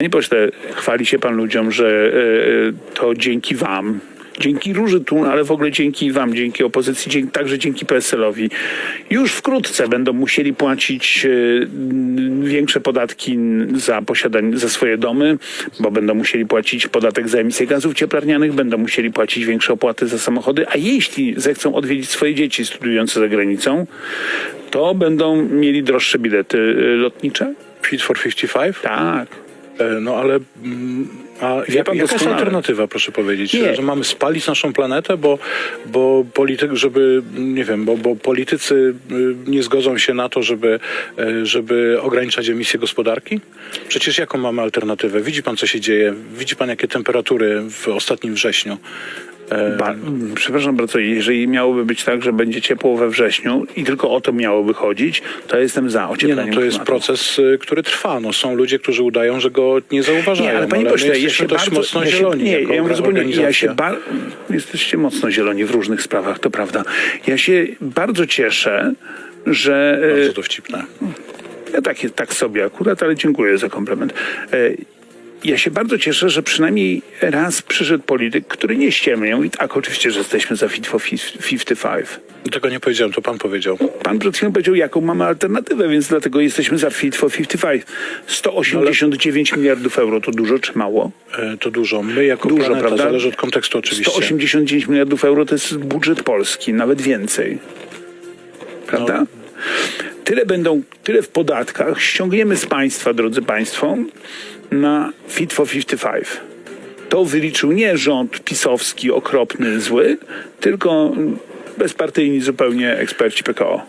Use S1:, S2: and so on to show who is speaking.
S1: Panie pośle, chwali się pan ludziom, że e, to dzięki wam, dzięki Róży Tun, ale w ogóle dzięki wam, dzięki opozycji, dzięki, także dzięki PSL-owi, już wkrótce będą musieli płacić e, większe podatki za posiadanie, za swoje domy, bo będą musieli płacić podatek za emisję gazów cieplarnianych, będą musieli płacić większe opłaty za samochody, a jeśli zechcą odwiedzić swoje dzieci studiujące za granicą, to będą mieli droższe bilety e, lotnicze.
S2: Fit for 55?
S1: Tak.
S2: E, No ale mm, a wie pan, jaka jest alternatywa, proszę powiedzieć?
S1: Nie.
S2: Że, że mamy spalić naszą planetę, bo, bo polityk, żeby, nie wiem, bo, bo politycy y, nie zgodzą się na to, żeby, e, żeby ograniczać emisję gospodarki? Przecież jaką mamy alternatywę? Widzi pan, co się dzieje? Widzi pan, jakie temperatury w ostatnim wrześniu? E,
S1: Ba- przepraszam bardzo, jeżeli miałoby być tak, że będzie ciepło we wrześniu i tylko o to miałoby chodzić, to jestem za
S2: Nie no, to jest
S1: klimatu.
S2: proces, y, który trwa. No, są ludzie, którzy udają, że go nie zauważają.
S1: Nie, ale panie
S2: my
S1: pośle, ja się
S2: dość
S1: bardzo...
S2: mocno
S1: ja się,
S2: zieloni
S1: nie, ja mówię zupełnie, ja się bar... Jesteście mocno zieloni w różnych sprawach, to prawda. Ja się bardzo cieszę, że... e,
S2: Bardzo dowcipne.
S1: Ja tak, tak sobie akurat, ale dziękuję za komplement. Ja się bardzo cieszę, że przynajmniej raz przyszedł polityk, który nie ściemniał i tak oczywiście, że jesteśmy za Fit for 55.
S2: Tego nie powiedziałem, to pan powiedział.
S1: Pan przed chwilą powiedział, jaką mamy alternatywę, więc dlatego jesteśmy za Fit for 55. 189 miliardów euro to dużo czy mało?
S2: E, To dużo. My jako
S1: Dużo,
S2: planeta,
S1: prawda?
S2: zależy od kontekstu oczywiście.
S1: 189 miliardów euro to jest budżet Polski, nawet więcej. Prawda?
S2: No.
S1: Tyle będą, tyle w podatkach ściągniemy z państwa, drodzy państwo, na Fit for 55. To wyliczył nie rząd pisowski, okropny, zły, tylko bezpartyjni zupełnie eksperci PKO.